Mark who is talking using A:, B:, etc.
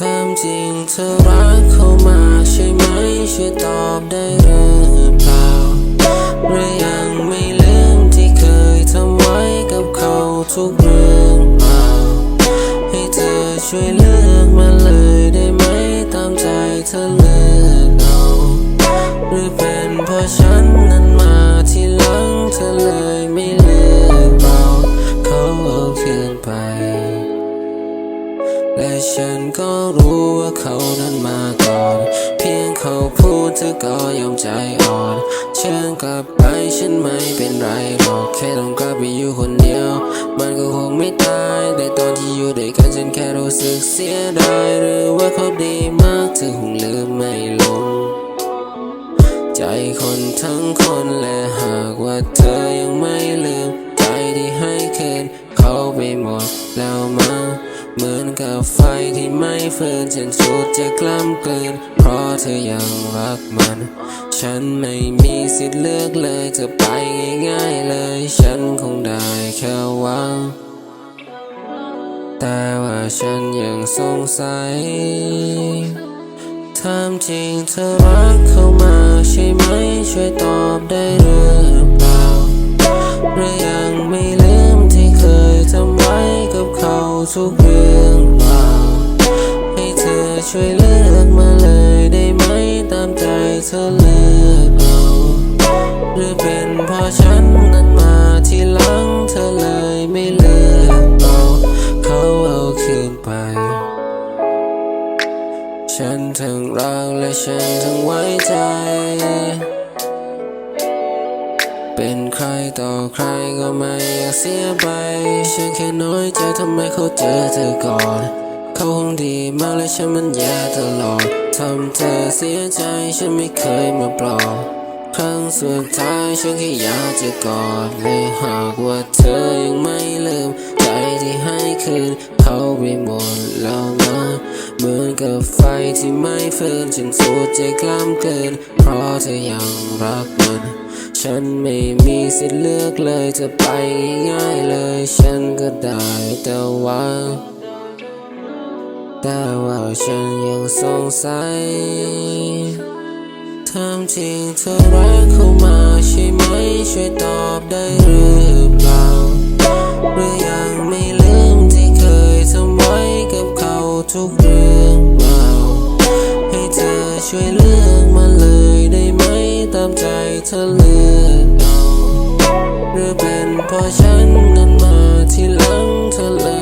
A: จริงเธอรักเขามาใช่ไหมช่วยตอบได้หรือเปล่าหรือยังไม่ลืมที่เคยทำไว้กับเขาทุกเรื่องเปล่าให้เธอช่วยเลือกมา ก็รู้ว่าเขานั้นมาก่อน เพียงเขาพูดเธอก็ยอมใจอ่อน เชิญกลับไปฉันไม่เป็นไรหรอกแค่ต้องกลับไปอยู่คนเดียว มันก็คงไม่ตายแต่ตอนที่อยู่ด้วยกันฉันแค่รู้สึกเสียดายหรือว่าเขาดีมากเธอคงลืมไม่ลง ใจคนทั้งคนและหากว่าเธอยังไม่ลืมใจที่ให้เคืนเขาไปหมดแล้วมา กับไฟที่ไม่ฟื้นฉันสุดจะกล้ำกลืน เพราะเธอยังรักมัน ฉันไม่มีสิทธิ์เลือกเลยจะไปง่ายๆเลย ฉันคงได้แค่หวัง แต่ว่าฉันยังสงสัยถามจริงเธอรักเขามาใช่ไหมช่วยตอบได้หรือ มาเลยได้ไหมตามใจเธอเลือกเอาหรือเป็นเพราะฉันนั้นมาที่หลังเธอเลยไม่เลือกเอาเขาเอาคืนไป ฉันทั้งรักและฉันทั้งไว้ใจ เป็นใครต่อใครก็ไม่อยากเสียไป ฉันแค่น้อยใจทำไมเขาเจอเธอก่อน เขาคงดีมากและฉันมันแย่ตลอดทำเธอเสียใจฉันไม่เคยมาปลอบครั้งสุดท้ายฉันแค่อยากจะกอดเลยหากว่าเธอยังไม่ลืมใจที่ให้คืนเขาไปหมดแล้วนะเหมือนกับไฟที่ไม่ฟื้นฉันสุดใจกล้ามเกิน เพราะเธอยังรักมัน ฉันไม่มีสิทธิ์เลือกเลยจะไปง่ายๆเลย ฉันก็ได้แต่ว่า แต่ว่าฉันยังสงสัยถามจริงเธอรักเขามาใช่ไหม ช่วยตอบได้หรือเปล่า หรือยังไม่ลืมที่เคยทำไว้กับเขาทุกเรื่องเปล่า ให้เธอช่วยเลือกมาเลยได้ไหม ตามใจเธอเลือกเอา หรือเป็นเพราะฉันนั้นมาที่หลังเธอเลย